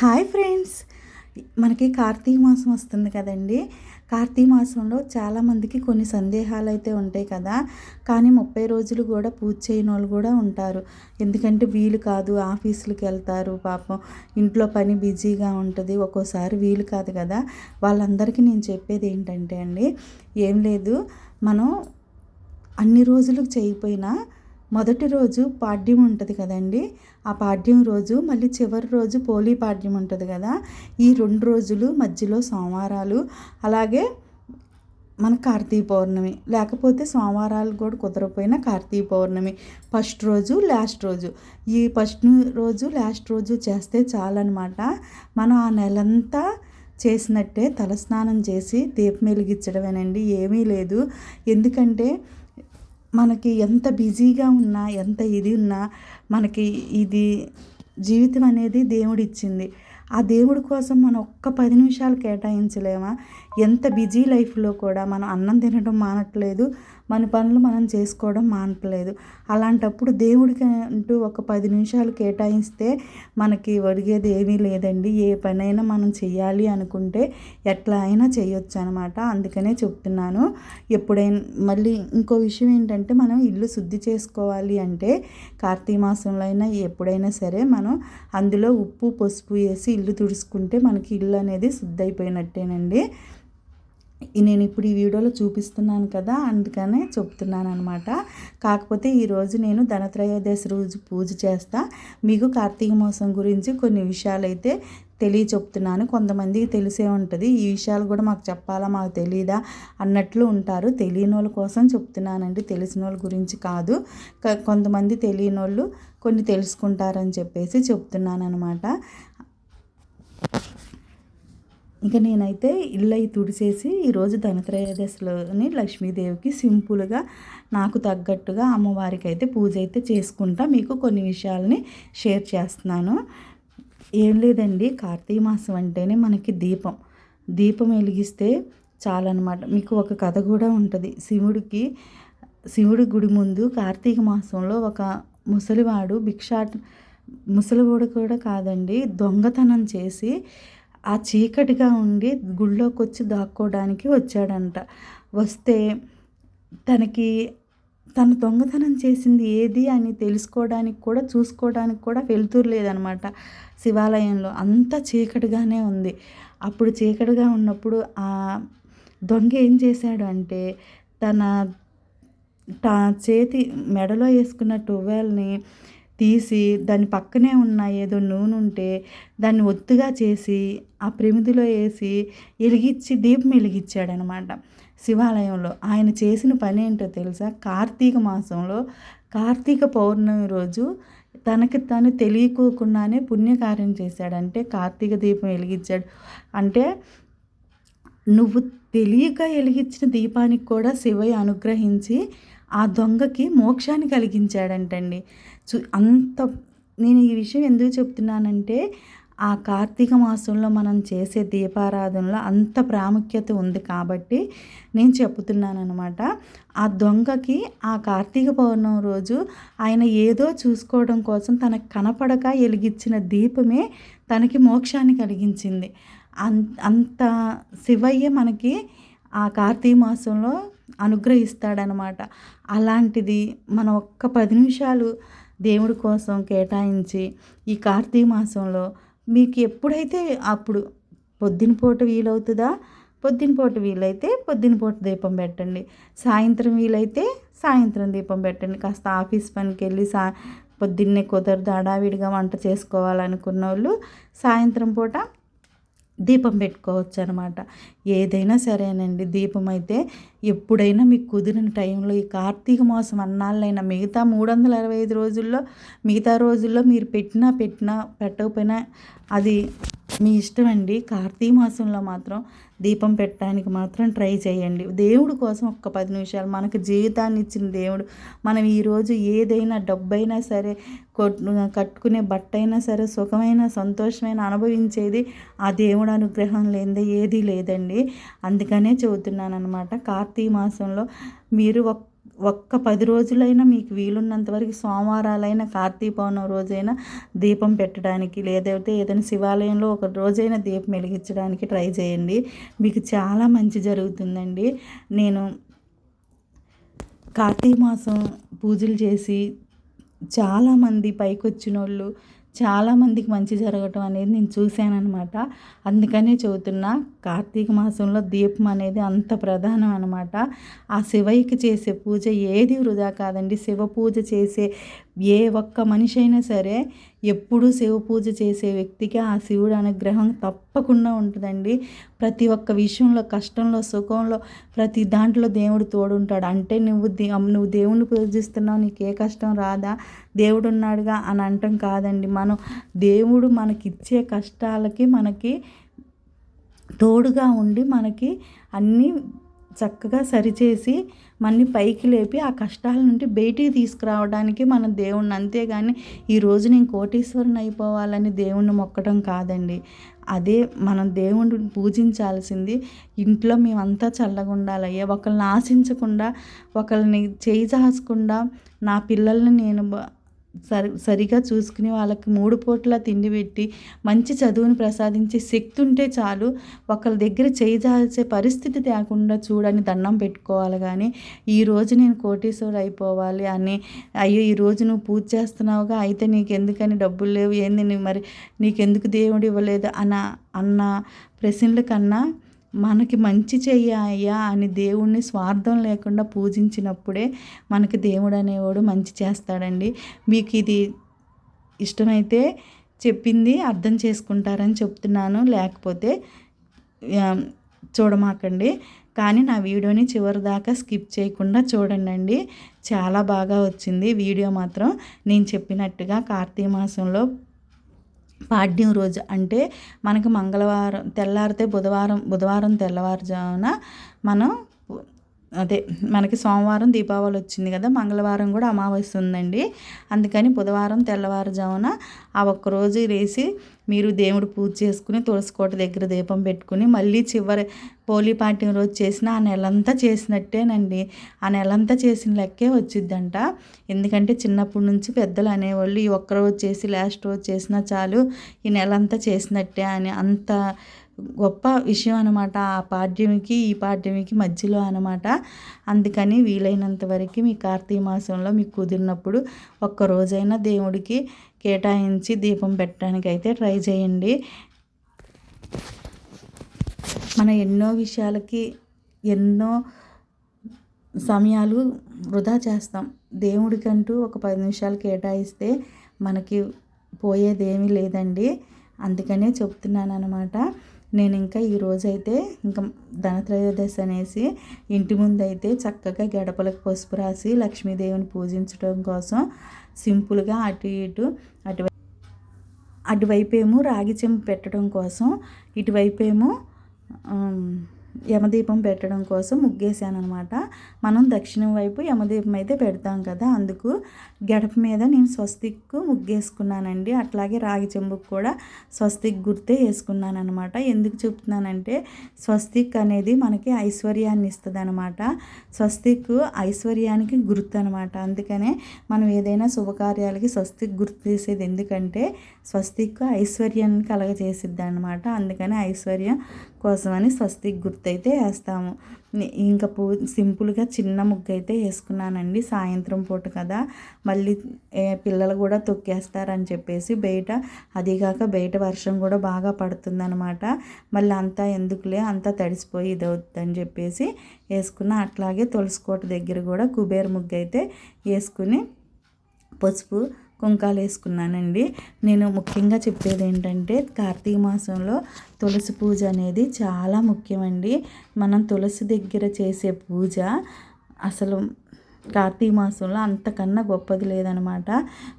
Hi friends. మనకి కార్తీక మాసం వస్తుంది కదండి. కార్తీక మాసంలో చాలామందికి కొన్ని సందేహాలు అయితే ఉంటాయి కదా. కానీ ముప్పై రోజులు కూడా పూజ చేయని వాళ్ళు కూడా ఉంటారు. ఎందుకంటే వీలు కాదు ఆఫీసులకు వెళ్తారు పాపం ఇంట్లో పని బిజీగా ఉంటుంది ఒక్కోసారి వీలు కాదు కదా. వాళ్ళందరికీ నేను చెప్పేది ఏంటంటే అండి ఏం లేదు. మనం అన్ని రోజులు చేయకపోయినా మొదటి రోజు పాడ్యం ఉంటుంది కదండి. ఆ పాడ్యం రోజు మళ్ళీ చివరి రోజు పోలీ పాడ్యం ఉంటుంది కదా. ఈ రెండు రోజులు మధ్యలో సోమవారాలు. అలాగే మన కార్తీక పౌర్ణమి. లేకపోతే సోమవారాలు కూడా కుదరపోయినా కార్తీక పౌర్ణమి. ఫస్ట్ రోజు లాస్ట్ రోజు. ఈ ఫస్ట్ రోజు లాస్ట్ రోజు చేస్తే చాలన్నమాట. మనం ఆ నెలంతా చేసినట్టే తలస్నానం చేసి దీపం వెలిగించడమేనండి. ఏమీ లేదు. ఎందుకంటే మనకి ఎంత బిజీగా ఉన్నా ఎంత ఇది ఉన్నా మనకి ఇది జీవితం అనేది దేవుడిచ్చింది. ఆ దేవుడి కోసం మనం ఒక్క పది నిమిషాలు కేటాయించలేమా? ఎంత బిజీ లైఫ్లో కూడా మనం అన్నం తినడం మానట్లేదు. మన పనులు మనం చేసుకోవడం మానట్లేదు. అలాంటప్పుడు దేవుడికి అంటూ ఒక పది నిమిషాలు కేటాయిస్తే మనకి ఒడిగేది ఏమీ లేదండి. ఏ పనైనా మనం చేయాలి అనుకుంటే ఎట్లా అయినా చేయొచ్చు అనమాట అందుకనే చెప్తున్నాను. ఎప్పుడైనా మళ్ళీ ఇంకో విషయం ఏంటంటే మనం ఇల్లు శుద్ధి చేసుకోవాలి అంటే కార్తీక మాసంలో అయినా ఎప్పుడైనా సరే మనం అందులో ఉప్పు పసుపు వేసి ఇల్లు తుడుచుకుంటే మనకి ఇల్లు అనేది శుద్ధి అయిపోయినట్టేనండి. నేను ఇప్పుడు ఈ వీడియోలో చూపిస్తున్నాను కదా అందుకనే చెప్తున్నాను అనమాట కాకపోతే ఈరోజు నేను ధనత్రయోదశి రోజు పూజ చేస్తా. మీకు కార్తీక మాసం గురించి కొన్ని విషయాలు అయితే తెలియ చెప్తున్నాను కొంతమందికి తెలిసే ఉంటుంది. ఈ విషయాలు కూడా మాకు చెప్పాలా మాకు తెలియదా అన్నట్లు ఉంటారు. తెలియని వాళ్ళ కోసం చెప్తున్నానండి. తెలిసిన వాళ్ళ గురించి కాదు. కొంతమంది తెలియని వాళ్ళు కొన్ని తెలుసుకుంటారని చెప్పేసి చెప్తున్నాను అనమాట ఇంకా నేనైతే ఇల్లు అయి తుడిసేసి ఈరోజు ధనత్రయోదశిలోని లక్ష్మీదేవికి సింపుల్గా నాకు తగ్గట్టుగా అమ్మవారికి అయితే పూజ అయితే చేసుకుంటా. మీకు కొన్ని విషయాలని షేర్ చేస్తున్నాను. ఏం లేదండి కార్తీక మాసం అంటేనే మనకి దీపం. దీపం వెలిగిస్తే చాలన్నమాట. మీకు ఒక కథ కూడా ఉంటుంది. శివుడికి శివుడి గుడి ముందు కార్తీక మాసంలో ఒక ముసలివాడు భిక్షాట ముసలివాడు కూడా కాదండి దొంగతనం చేసి ఆ చీకటిగా ఉండి గుళ్ళోకి వచ్చి దాక్కోవడానికి వచ్చాడంట. వస్తే తనకి తను దొంగతనం చేసింది ఏది అని తెలుసుకోవడానికి కూడా చూసుకోవడానికి కూడా వెళ్తూరు లేదనమాట శివాలయంలో. అంత చీకటిగానే ఉంది. అప్పుడు చీకటిగా ఉన్నప్పుడు ఆ దొంగ ఏం చేశాడు అంటే తన చేతి మెడలో వేసుకున్న టువెల్ని తీసి దాని పక్కనే ఉన్న ఏదో నూనె ఉంటే దాన్ని ఒత్తుగా చేసి ఆ ప్రమిదిలో వేసి వెలిగించి దీపం వెలిగించాడనమాట శివాలయంలో. ఆయన చేసిన పని ఏంటో తెలుసా? కార్తీక మాసంలో కార్తీక పౌర్ణమి రోజు తనకి తను తెలియకోకుండానే పుణ్యకార్యం చేశాడంటే కార్తీక దీపం వెలిగించాడు. అంటే నువ్వు తెలియక వెలిగించిన దీపానికి కూడా శివయ్య అనుగ్రహించి ఆ దొంగకి మోక్షాన్ని కలిగించాడంటండి. చూ అంత నేను ఈ విషయం ఎందుకు చెప్తున్నానంటే ఆ కార్తీక మాసంలో మనం చేసే దీపారాధనలో అంత ప్రాముఖ్యత ఉంది కాబట్టి నేను చెప్తున్నాను అనమాట ఆ దొంగకి ఆ కార్తీక పౌర్ణమి రోజు ఆయన ఏదో చూసుకోవడం కోసం తనకు కనపడక వెలిగించిన దీపమే తనకి మోక్షాన్ని కలిగించింది. అంత శివయ్య మనకి ఆ కార్తీక మాసంలో అనుగ్రహిస్తాడనమాట. అలాంటిది మనం ఒక్క పది నిమిషాలు దేవుడి కోసం కేటాయించి ఈ కార్తీక మాసంలో మీకు ఎప్పుడైతే అప్పుడు పొద్దునపూట వీలవుతుందా? పొద్దునపూట వీలైతే పొద్దునపూట దీపం పెట్టండి. సాయంత్రం వీలైతే సాయంత్రం దీపం పెట్టండి. కాస్త ఆఫీస్ పనికి వెళ్ళి సా పొద్దున్నే కుదరదు హడావిడిగా వంట చేసుకోవాలనుకున్న వాళ్ళు సాయంత్రం పూట దీపం పెట్టుకోవచ్చు అనమాట ఏదైనా సరేనండి దీపం అయితే ఎప్పుడైనా మీకు కుదిరిన టైంలో ఈ కార్తీక మాసం అన్నాళ్ళైనా మిగతా మూడు వందల అరవై ఐదు రోజుల్లో మిగతా రోజుల్లో మీరు పెట్టినా పెట్టినా పెట్టకపోయినా అది మీ ఇష్టం అండి కార్తీక మాసంలో మాత్రం దీపం పెట్టడానికి మాత్రం ట్రై చేయండి. దేవుడు కోసం ఒక్క పది నిమిషాలు మనకు జీవితాన్ని ఇచ్చిన దేవుడు. మనం ఈరోజు ఏదైనా డబ్బైనా సరే కట్టుకునే బట్ట అయినా సరే సుఖమైన సంతోషమైన అనుభవించేది ఆ దేవుడు అనుగ్రహం లేదే ఏదీ లేదండి. అందుకనే చెబుతున్నాను అనమాట కార్తీక మాసంలో మీరు ఒక్క ఒక్క పది రోజులైనా మీకు వీలున్నంత వరకు సోమవారాలైనా కార్తీక పౌర్ణమి రోజైనా దీపం పెట్టడానికి లేదైతే ఏదైనా శివాలయంలో ఒక రోజైనా దీపం వెలిగించడానికి ట్రై చేయండి. మీకు చాలా మంచి జరుగుతుందండి. నేను కార్తీక మాసం పూజలు చేసి చాలామంది పైకి వచ్చిన వాళ్ళు చాలామందికి మంచి జరగటం అనేది నేను చూశాను అనమాట అందుకనే చదువుతున్నా కార్తీక మాసంలో దీపం అనేది అంత ప్రధానం అనమాట ఆ శివయ్యకి చేసే పూజ ఏది వృధా కాదండి. శివ పూజ చేసే ఏ ఒక్క మనిషి అయినా సరే ఎప్పుడూ శివ పూజ చేసే వ్యక్తికి ఆ శివుడు అనుగ్రహం తప్పకుండా ఉంటుందండి. ప్రతి ఒక్క విషయంలో కష్టంలో సుఖంలో ప్రతి దాంట్లో దేవుడు తోడుంటాడు. అంటే నువ్వు దే నువ్వు దేవుణ్ణి పూజిస్తున్నావు నీకు ఏ కష్టం రాదా? దేవుడు ఉన్నాడుగా అని అంటాం కాదండి. మనం దేవుడు మనకిచ్చే కష్టాలకి మనకి తోడుగా ఉండి మనకి అన్నీ చక్కగా సరిచేసి మనని పైకి లేపి ఆ కష్టాల నుండి బయటికి తీసుకురావడానికి మన దేవుణ్ణి. అంతేగాని ఈరోజు నేను కోటీశ్వరుని అయిపోవాలని దేవుణ్ణి మొక్కడం కాదండి. అదే మనం దేవుణ్ణి పూజించాల్సింది. ఇంట్లో మేమంతా చల్లగా ఉండాలయ్యా. ఒకరిని ఆశించకుండా ఒకరిని చేయి చాచకుండా నా పిల్లల్ని నేను సరి సరిగా చూసుకుని వాళ్ళకి మూడు పూట్ల తిండి పెట్టి మంచి చదువుని ప్రసాదించే శక్తి ఉంటే చాలు ఒకళ్ళ దగ్గర చేయి పరిస్థితి తేకుండా చూడని దండం పెట్టుకోవాలి కానీ ఈరోజు నేను కోటీశ్వరు అయిపోవాలి అని అయ్యో ఈరోజు నువ్వు పూజ చేస్తున్నావుగా అయితే నీకు ఎందుకని డబ్బులు లేవు ఏంది మరి నీకెందుకు దేవుడు ఇవ్వలేదు అన్న అన్న ప్రశ్నల కన్నా మనకి మంచి చెయ్యయ్యా అని దేవుణ్ణి స్వార్థం లేకుండా పూజించినప్పుడే మనకి దేవుడు అనేవాడు మంచి చేస్తాడండి. మీకు ఇది ఇష్టమైతే చెప్పింది అర్థం చేసుకుంటారని చెప్తున్నాను. లేకపోతే చూడమాకండి. కానీ నా వీడియోని చివరి దాకా స్కిప్ చేయకుండా చూడండి చాలా బాగా వచ్చింది వీడియో మాత్రం. నేను చెప్పినట్టుగా కార్తీక మాసంలో పాడ్యం రోజు అంటే మనకి మంగళవారం తెల్లారితే బుధవారం బుధవారం తెల్లవారుజామున మనం అదే మనకి సోమవారం దీపావళి వచ్చింది కదా మంగళవారం కూడా అమావాస్య ఉందండి. అందుకని బుధవారం తెల్లవారుజామున ఆ ఒక్కరోజు వేసి మీరు దేవుడు పూజ చేసుకుని తులసికోట దగ్గర దీపం పెట్టుకుని మళ్ళీ చివరి పోలీ పాటిన రోజు చేసిన ఆ నెలంతా చేసినట్టేనండి. ఆ నెలంతా చేసిన లెక్కే వచ్చిద్దంట. ఎందుకంటే చిన్నప్పటి నుంచి పెద్దలు అనేవాళ్ళు ఈ ఒక్కరోజు చేసి లాస్ట్ రోజు చేసినా చాలు ఈ నెలంతా చేసినట్టే అని అంత గొప్ప విషయం అనమాట ఆ పాడ్యమికి ఈ పాడ్యమికి మధ్యలో అనమాట అందుకని వీలైనంత వరకు మీ కార్తీక మాసంలో మీకు కుదిరినప్పుడు ఒక్కరోజైనా దేవుడికి కేటాయించి దీపం పెట్టడానికి అయితే ట్రై చేయండి. మన ఎన్నో విషయాలకి ఎన్నో సమయాలు వృధా చేస్తాం. దేవుడికంటూ ఒక పది నిమిషాలు కేటాయిస్తే మనకి పోయేదేమీ లేదండి. అందుకనే చెప్తున్నాను అనమాట నేను ఇంకా ఈరోజైతే ఇంకా ధనత్రయోదశి అనేసి ఇంటి ముందు అయితే చక్కగా గడపలకు పసుపు రాసి లక్ష్మీదేవిని పూజించడం కోసం సింపుల్గా అటు ఇటు అటు అటువైపు ఏమో రాగి చెంపు పెట్టడం కోసం ఇటువైపు ఏమో యమదీపం పెట్టడం కోసం ముగ్గేసాను అనమాట మనం దక్షిణం వైపు యమదీపం అయితే పెడతాం కదా అందుకు గడప మీద నేను స్వస్తిక్ ముగ్గేసుకున్నానండి. అట్లాగే రాగి చెంబుకు కూడా స్వస్తిక్ గుర్తే వేసుకున్నాను అనమాట ఎందుకు చెప్తున్నానంటే స్వస్తిక్ అనేది మనకి ఐశ్వర్యాన్ని ఇస్తుంది అనమాట స్వస్తిక్ ఐశ్వర్యానికి గుర్తు అనమాట అందుకనే మనం ఏదైనా శుభకార్యాలకి స్వస్తిక్ గుర్తు చేసేది ఎందుకంటే స్వస్తిక్ ఐశ్వర్యాన్ని కలగజేసిద్ది అనమాట అందుకని ఐశ్వర్యం కోసమని స్వస్తిక్ గుర్తయితే వేస్తాము ఇంకా పూ సింపుల్గా చిన్న ముగ్గు అయితే వేసుకున్నానండి సాయంత్రం పూట కదా. మళ్ళీ పిల్లలు కూడా తొక్కేస్తారని చెప్పేసి బయట అదిగాక బయట వర్షం కూడా బాగా పడుతుందనమాట. మళ్ళీ అంతా ఎందుకులే అంతా తడిసిపోయి ఇది చెప్పేసి వేసుకున్న అట్లాగే తులసికోట దగ్గర కూడా కుబేర ముగ్గు అయితే వేసుకుని పసుపు కుంకాలు వేసుకున్నానండి నేను ముఖ్యంగా చెప్పేది ఏంటంటే కార్తీక మాసంలో తులసి పూజ అనేది చాలా ముఖ్యమండి. మనం తులసి దగ్గర చేసే పూజ అసలు కార్తీక మాసంలో అంతకన్నా గొప్పది లేదనమాట.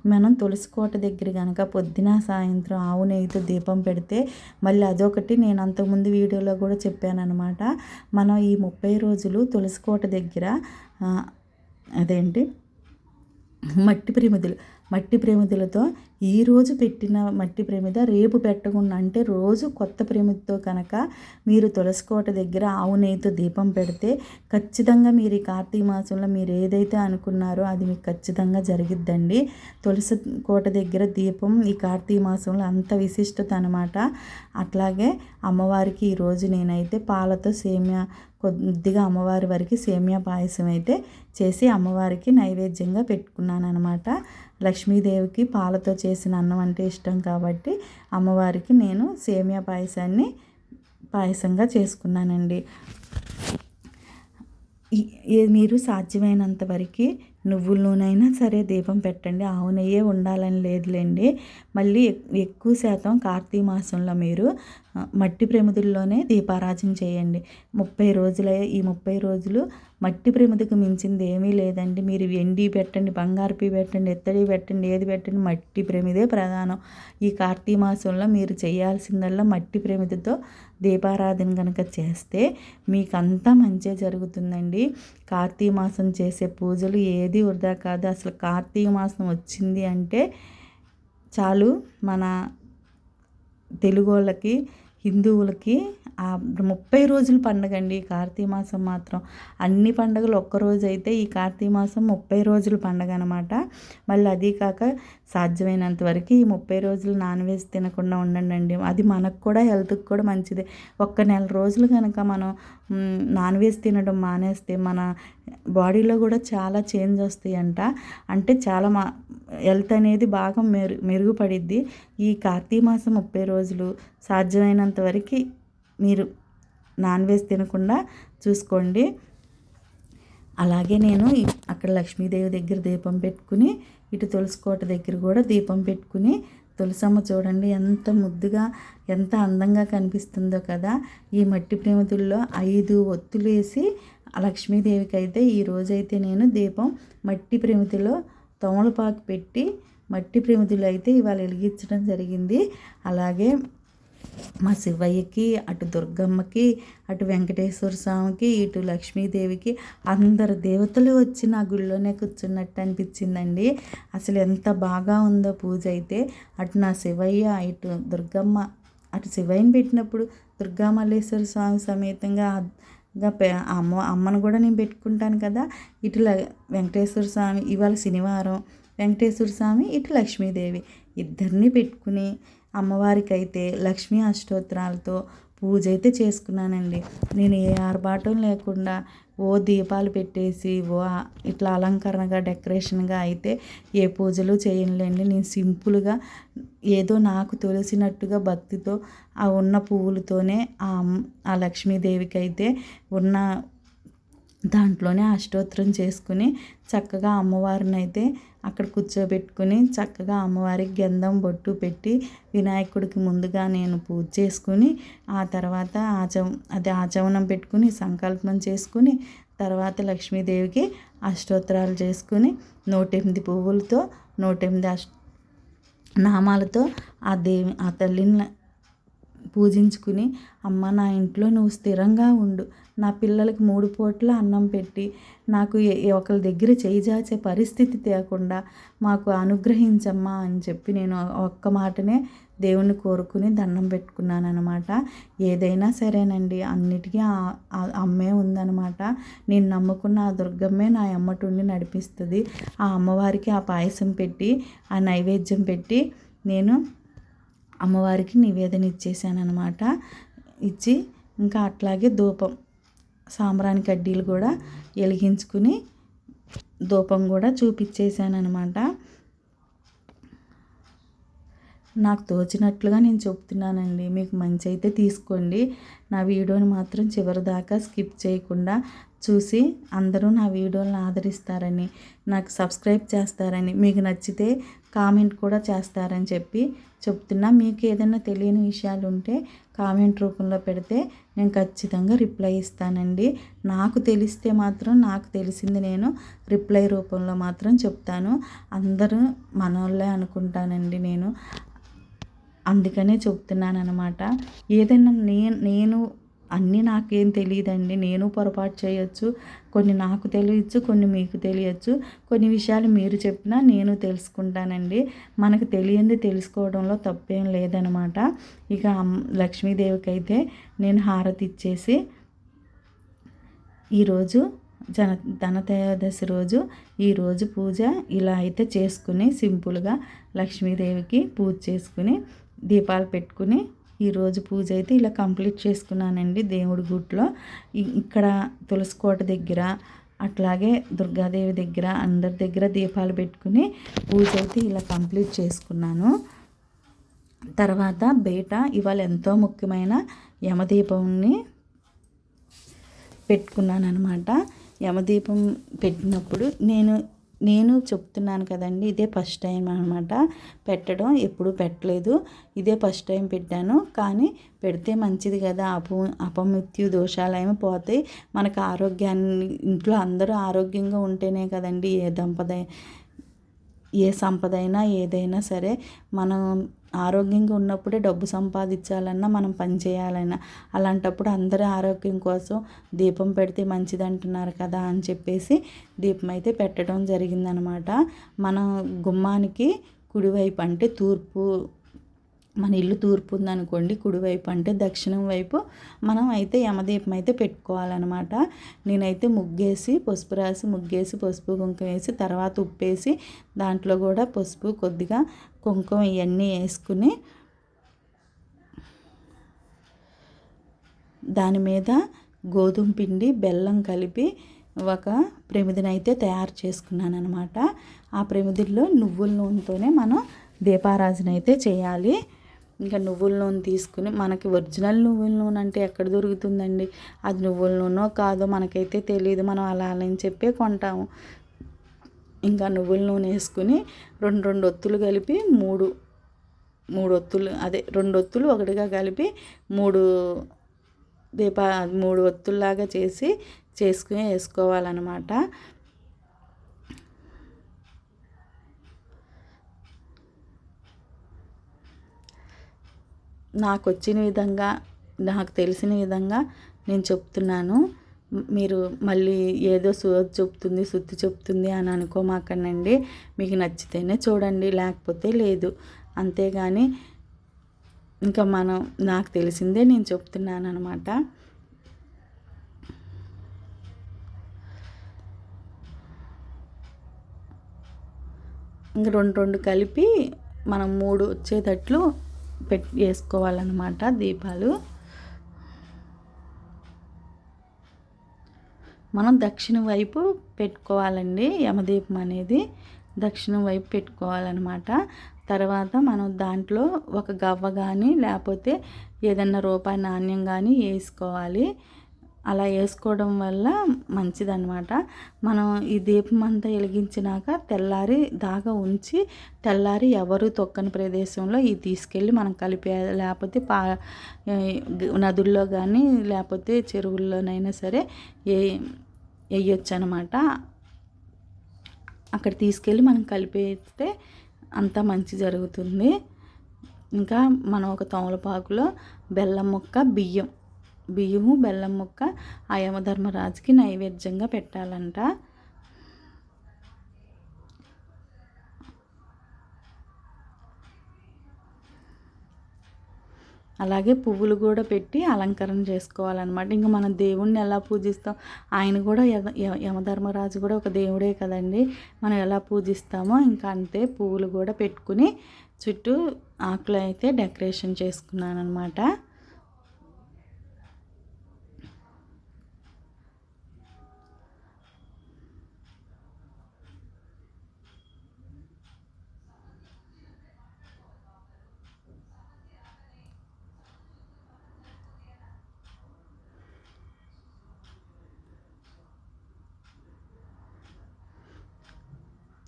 మనం తులసి కోట దగ్గర కనుక పొద్దున సాయంత్రం ఆవు నెయ్యితో దీపం పెడితే మళ్ళీ అదొకటి నేను అంతకుముందు వీడియోలో కూడా చెప్పాను అనమాట మనం ఈ ముప్పై రోజులు తులసి కోట దగ్గర అదేంటి? మట్టి ప్రేమిదులు మట్టి ప్రేమితులతో ఈరోజు పెట్టిన మట్టి ప్రమిద రేపు పెట్టకుండా అంటే రోజు కొత్త ప్రమిదతో కనుక మీరు తులసి కోట దగ్గర ఆవు నెయ్యితో దీపం పెడితే ఖచ్చితంగా మీరు ఈ కార్తీక మాసంలో మీరు ఏదైతే అనుకున్నారో అది మీకు ఖచ్చితంగా జరిగిద్దండి. తులసి కోట దగ్గర దీపం ఈ కార్తీక మాసంలో అంత విశిష్టత అనమాట అట్లాగే అమ్మవారికి ఈరోజు నేనైతే పాలతో సేమియా కొద్దిగా అమ్మవారి వారికి సేమియా పాయసం అయితే చేసి అమ్మవారికి నైవేద్యంగా పెట్టుకున్నాను అనమాట లక్ష్మీదేవికి పాలతో చేసిన అన్నం అంటే ఇష్టం కాబట్టి అమ్మవారికి నేను సేమియా పాయసాన్ని పాయసంగా చేసుకున్నానండి. మీరు సాధ్యమైనంత వరకు నువ్వుల నూనె అయినా సరే దీపం పెట్టండి. ఆవు నెయ్యే ఉండాలని లేదులేండి. మళ్ళీ ఎక్కువ శాతం కార్తీక మాసంలో మీరు మట్టి ప్రమిదుల్లోనే దీపారాజన చేయండి. ముప్పై రోజులే ఈ ముప్పై రోజులు మట్టి ప్రమిదకు మించింది ఏమీ లేదండి. మీరు ఎండి పెట్టండి బంగారుపి పెట్టండి ఎత్తడి పెట్టండి ఏది పెట్టండి మట్టి ప్రమిదే ప్రధానం. ఈ కార్తీక మాసంలో మీరు చేయాల్సిందల్లా మట్టి ప్రమిదతో దీపారాధన కనుక చేస్తే మీకు అంతా మంచిగా జరుగుతుందండి. కార్తీక మాసం చేసే పూజలు ఏది వృధా కాదు. అసలు కార్తీక మాసం వచ్చింది అంటే చాలు మన తెలుగు వాళ్ళకి హిందువులకి ఆ ముప్పై రోజుల పండుగ అండి. కార్తీక మాసం మాత్రం అన్ని పండుగలు ఒక్కరోజు అయితే ఈ కార్తీక మాసం ముప్పై రోజుల పండుగ అనమాట మళ్ళీ అది కాక సాధ్యమైనంత వరకు ఈ ముప్పై రోజులు నాన్ వెజ్ తినకుండా ఉండండి అండి. అది మనకు కూడా హెల్త్కి కూడా మంచిదే. ఒక్క నెల రోజులు కనుక మనం నాన్ వెజ్ తినడం మానేస్తే మన బాడీలో కూడా చాలా చేంజ్ వస్తాయంట. అంటే చాలా మా హెల్త్ అనేది బాగా మెరు మెరుగుపడిద్ది. ఈ కార్తీక మాసం ముప్పై రోజులు సాధ్యమైనంత వరకు మీరు నాన్ వెజ్ తినకుండా చూసుకోండి. అలాగే నేను అక్కడ లక్ష్మీదేవి దగ్గర దీపం పెట్టుకుని ఇటు తులసికోట దగ్గర కూడా దీపం పెట్టుకుని తులసమ్మ చూడండి ఎంత ముద్దుగా ఎంత అందంగా కనిపిస్తుందో కదా. ఈ మట్టి ప్రేమితుల్లో ఐదు ఒత్తులు వేసి లక్ష్మీదేవికి అయితే ఈ రోజైతే నేను దీపం మట్టి ప్రేమితిలో తమలపాకు పెట్టి మట్టి ప్రేమితులు అయితే ఇవాళ వెలిగించడం జరిగింది. అలాగే మా శివయ్యకి అటు దుర్గమ్మకి అటు వెంకటేశ్వర స్వామికి ఇటు లక్ష్మీదేవికి అందరు దేవతలు వచ్చి నా గుళ్ళోనే కూర్చున్నట్టు అనిపించిందండి. అసలు ఎంత బాగా ఉందో పూజ అయితే. అటు నా శివయ్య ఇటు దుర్గమ్మ అటు శివయ్యని పెట్టినప్పుడు దుర్గామల్లేశ్వర స్వామి సమేతంగా ఇంకా అమ్మ అమ్మను కూడా నేను పెట్టుకుంటాను కదా. ఇటు వెంకటేశ్వర స్వామి ఇవాళ శనివారం వెంకటేశ్వర స్వామి ఇటు లక్ష్మీదేవి. ఇద్దరిని పెట్టుకుని అమ్మవారికి అయితే లక్ష్మీ అష్టోత్తరాలతో పూజ అయితే చేసుకున్నానండి. నేను ఏ ఆర్భాటం లేకుండా ఓ దీపాలు పెట్టేసి ఓ ఇట్లా అలంకరణగా డెకరేషన్గా అయితే ఏ పూజలు చేయనులేండి. నేను సింపుల్గా ఏదో నాకు తెలిసినట్టుగా భక్తితో ఆ ఉన్న పువ్వులతోనే ఆ ఆ లక్ష్మీదేవికి అయితే ఉన్న దాంట్లోనే అష్టోత్తరం చేసుకుని చక్కగా అమ్మవారిని అయితే అక్కడ కూర్చోబెట్టుకుని చక్కగా అమ్మవారికి గంధం బొట్టు పెట్టి వినాయకుడికి ముందుగా నేను పూజ చేసుకుని ఆ తర్వాత ఆచం అది ఆచమనం పెట్టుకుని సంకల్పం చేసుకుని తర్వాత లక్ష్మీదేవికి అష్టోత్తరాలు చేసుకుని నూటెనిమిది పువ్వులతో నూటెనిమిది అష్ట నామాలతో ఆ దేవి ఆ తల్లిని పూజించుకుని అమ్మ నా ఇంట్లో నువ్వు స్థిరంగా ఉండు. నా పిల్లలకి మూడు పూట్ల అన్నం పెట్టి నాకు ఒకరి దగ్గర చేయి పరిస్థితి తేకుండా మాకు అనుగ్రహించమ్మా అని చెప్పి నేను ఒక్క మాటనే దేవుణ్ణి కోరుకుని దండం పెట్టుకున్నాను అనమాట ఏదైనా సరేనండి అన్నిటికీ అమ్మే ఉందనమాట నేను నమ్ముకున్న ఆ దుర్గమ్మే నా అమ్మటుండి నడిపిస్తుంది. ఆ అమ్మవారికి ఆ పాయసం పెట్టి ఆ నైవేద్యం పెట్టి నేను అమ్మవారికి నివేదన ఇచ్చేసాను అనమాట ఇచ్చి ఇంకా అట్లాగే ధూపం సాంబ్రాణి కడ్డీలు కూడా వెలిగించుకుని ధూపం కూడా చూపించేసాను అనమాట నాకు తోచినట్లుగా నేను చెప్తున్నానండి. మీకు మంచి అయితే తీసుకోండి. నా వీడియోని మాత్రం చివరి దాకా స్కిప్ చేయకుండా చూసి అందరూ నా వీడియోలను ఆదరిస్తారని నాకు సబ్స్క్రైబ్ చేస్తారని మీకు నచ్చితే కామెంట్ కూడా చేస్తారని చెప్పి చెప్తున్నా. మీకు ఏదైనా తెలియని విషయాలు ఉంటే కామెంట్ రూపంలో పెడితే నేను ఖచ్చితంగా రిప్లై ఇస్తానండి. నాకు తెలిస్తే మాత్రం నాకు తెలిసింది నేను రిప్లై రూపంలో మాత్రం చెప్తాను. అందరూ మనోళ్ళే అనుకుంటానండి నేను. అందుకనే చెప్తున్నాను అనమాట ఏదైనా నేను నేను అన్నీ నాకేం తెలియదండి. నేను పొరపాటు చేయొచ్చు. కొన్ని నాకు తెలియచ్చు కొన్ని మీకు తెలియచ్చు. కొన్ని విషయాలు మీరు చెప్పినా నేను తెలుసుకుంటానండి. మనకు తెలియంది తెలుసుకోవడంలో తప్పేం లేదనమాట. ఇక లక్ష్మీదేవికి అయితే నేను హారతి ఇచ్చేసి ఈరోజు జన ధనత్రయోదశి రోజు ఈరోజు పూజ ఇలా అయితే చేసుకుని సింపుల్గా లక్ష్మీదేవికి పూజ చేసుకుని దీపాలు పెట్టుకుని ఈరోజు పూజ అయితే ఇలా కంప్లీట్ చేసుకున్నానండి దేవుడి గుట్లో. ఇక్కడ తులసికోట దగ్గర అట్లాగే దుర్గాదేవి దగ్గర అందరి దగ్గర దీపాలు పెట్టుకుని పూజ అయితే ఇలా కంప్లీట్ చేసుకున్నాను. తర్వాత బయట ఇవాళ ఎంతో ముఖ్యమైన యమదీపంని పెట్టుకున్నాను అనమాట యమదీపం పెట్టినప్పుడు నేను నేను చెప్తున్నాను కదండి ఇదే ఫస్ట్ టైం అనమాట పెట్టడం ఎప్పుడు పెట్టలేదు. ఇదే ఫస్ట్ టైం పెట్టాను. కానీ పెడితే మంచిది కదా అప అపమృత్యు దోషాలు ఏమి పోతాయి. మనకు ఆరోగ్యాన్ని ఇంట్లో అందరూ ఆరోగ్యంగా ఉంటేనే కదండి ఏ దంపద ఏ సంపద అయినా ఏదైనా సరే మనం ఆరోగ్యంగా ఉన్నప్పుడే డబ్బు సంపాదించాలన్నా మనం పని చేయాలన్నా అలాంటప్పుడు అందరి ఆరోగ్యం కోసం దీపం పెడితే మంచిది అంటున్నారు కదా అని చెప్పేసి దీపం అయితే పెట్టడం జరిగిందనమాట. మన గుమ్మానికి కుడివైపు అంటే తూర్పు మన ఇల్లు తూర్పు ఉందనుకోండి కుడివైపు అంటే దక్షిణం వైపు మనం అయితే యమదీపం అయితే పెట్టుకోవాలన్నమాట. నేనైతే ముగ్గేసి పసుపు రాసి ముగ్గేసి పసుపు కుంకుమ వేసి తర్వాత ఉప్పేసి దాంట్లో కూడా పసుపు కొద్దిగా కుంకుమ ఇవన్నీ వేసుకుని దాని మీద గోధుమ పిండి బెల్లం కలిపి ఒక ప్రమిదినైతే తయారు చేసుకున్నాను అనమాట ఆ ప్రమిదిలో నువ్వుల నూనెతోనే మనం దీపారాజునైతే అయితే చేయాలి. ఇంకా నువ్వుల నూనె తీసుకుని మనకి ఒరిజినల్ నువ్వుల నూనె అంటే ఎక్కడ దొరుకుతుందండి? అది నువ్వుల నూనె కాదో మనకైతే తెలియదు. మనం అలా అని చెప్పే కొంటాము. ఇంకా నువ్వుల నూనె వేసుకుని రెండు రెండు ఒత్తులు కలిపి మూడు మూడు ఒత్తులు అదే రెండు ఒత్తులు ఒకటిగా కలిపి మూడు దీపా మూడు ఒత్తుల్లాగా చేసి చేసుకుని వేసుకోవాలన్నమాట. నాకు వచ్చిన విధంగా నాకు తెలిసిన విధంగా నేను చెప్తున్నాను. మీరు మళ్ళీ ఏదో సోది చెప్తుంది సుత్తి చెప్తుంది అని అనుకోమాకండి మీకు నచ్చితేనే చూడండి లేకపోతే లేదు. అంతేగాని ఇంకా మనం నాకు తెలిసిందే నేను చెప్తున్నాను అనమాట ఇంక రెండు రెండు కలిపి మనం మూడు వచ్చేటట్లు పెట్ వేసుకోవాలన్నమాట దీపాలు. మనం దక్షిణ వైపు పెట్టుకోవాలండి యమదీపం అనేది. దక్షిణం వైపు పెట్టుకోవాలన్నమాట. తర్వాత మనం దాంట్లో ఒక గవ్వ కానీ లేకపోతే ఏదన్నా రూపాయి నాణ్యం కానీ వేసుకోవాలి. అలా వేసుకోవడం వల్ల మంచిదన్నమాట. మనం ఈ దీపం అంతా వెలిగించినాక తెల్లారి దాకా ఉంచి తెల్లారి ఎవరు తొక్కని ప్రదేశంలో ఇది తీసుకెళ్ళి మనం కలిపే లేకపోతే పా నదుల్లో కానీ లేకపోతే చెరువుల్లోనైనా సరే ఏ వేయొచ్చు అనమాట అక్కడ తీసుకెళ్ళి మనం కలిపేస్తే అంతా మంచి జరుగుతుంది. ఇంకా మనం ఒక తమలపాకులో బెల్లం ముక్క బియ్యం బియ్యము బెల్లం ముక్క ఆ యమధర్మరాజుకి నైవేద్యంగా పెట్టాలంట. అలాగే పువ్వులు కూడా పెట్టి అలంకరణ చేసుకోవాలన్నమాట. ఇంకా మనం దేవుణ్ణి ఎలా పూజిస్తాం? ఆయన కూడా యమధర్మరాజు కూడా ఒక దేవుడే కదండి. మనం ఎలా పూజిస్తామో ఇంకా అంతే పువ్వులు కూడా పెట్టుకుని చుట్టూ ఆకులు అయితే డెకరేషన్ చేసుకున్నాను అనమాట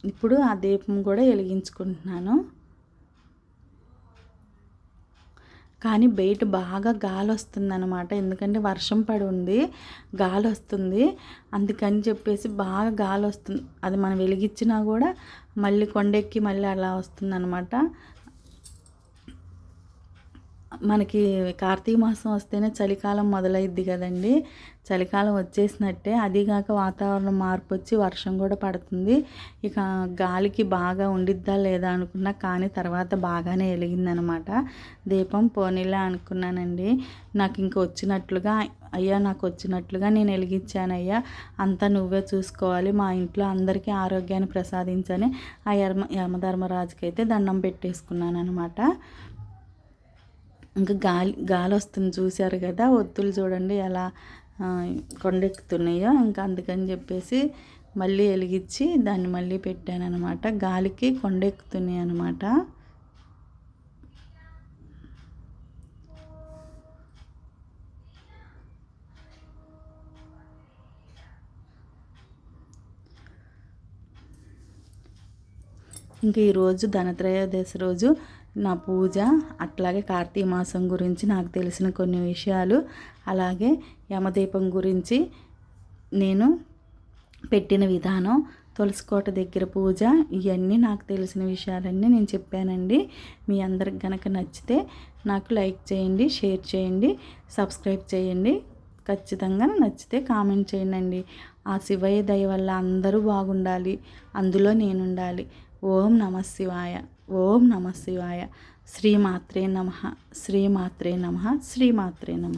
ఇప్పుడు ఆ దీపం కూడా వెలిగించుకుంటున్నాను. కానీ బయట బాగా గాలి వస్తుంది అనమాట ఎందుకంటే వర్షం పడి ఉంది గాలి వస్తుంది. అందుకని చెప్పేసి బాగా గాలి వస్తుంది. అది మనం వెలిగించినా కూడా మళ్ళీ కొండెక్కి మళ్ళీ అలా వస్తుంది అనమాట మనకి కార్తీక మాసం వస్తేనే చలికాలం మొదలైద్ది కదండి. చలికాలం వచ్చేసినట్టే అదిగాక వాతావరణం మార్పు వచ్చి వర్షం కూడా పడుతుంది. ఇక గాలికి బాగా ఉండిద్దా లేదా అనుకున్నా కానీ తర్వాత బాగానే వెలిగిందనమాట. దీపం పోనీలే అనుకున్నానండి. నాకు ఇంక వచ్చినట్లుగా అయ్యా నాకు వచ్చినట్లుగా నేను వెలిగించానయ్యా. అంతా నువ్వే చూసుకోవాలి. మా ఇంట్లో అందరికీ ఆరోగ్యాన్ని ప్రసాదించని ఆ యమ యమధర్మరాజుకి అయితే దండం పెట్టేసుకున్నాను అనమాట ఇంకా గాలి గాలి వస్తుంది చూశారు కదా ఒత్తులు చూడండి ఎలా కొండెక్కుతున్నాయో. ఇంకా అందుకని చెప్పేసి మళ్ళీ వెలిగించి దాన్ని మళ్ళీ పెట్టాను అనమాట గాలికి కొండెక్కుతున్నాయి అనమాట ఇంకా ఈరోజు ధనత్రయోదశి రోజు నా పూజ అట్లాగే కార్తీక మాసం గురించి నాకు తెలిసిన కొన్ని విషయాలు అలాగే యమదీపం గురించి నేను పెట్టిన విధానం తులసికోట దగ్గర పూజ ఇవన్నీ నాకు తెలిసిన విషయాలన్నీ నేను చెప్పానండి. మీ అందరికి కనుక నచ్చితే నాకు లైక్ చేయండి షేర్ చేయండి సబ్స్క్రైబ్ చేయండి. ఖచ్చితంగా నచ్చితే కామెంట్ చేయండి ఆ శివయ్య దయ వల్ల అందరూ బాగుండాలి. అందులో నేనుండాలి. ఓం నమ శివాయ. ఓం నమ శివాయ శ్రీమాత్రే నమ శ్రీమాత్రే నమ శ్రీమాత్రే నమ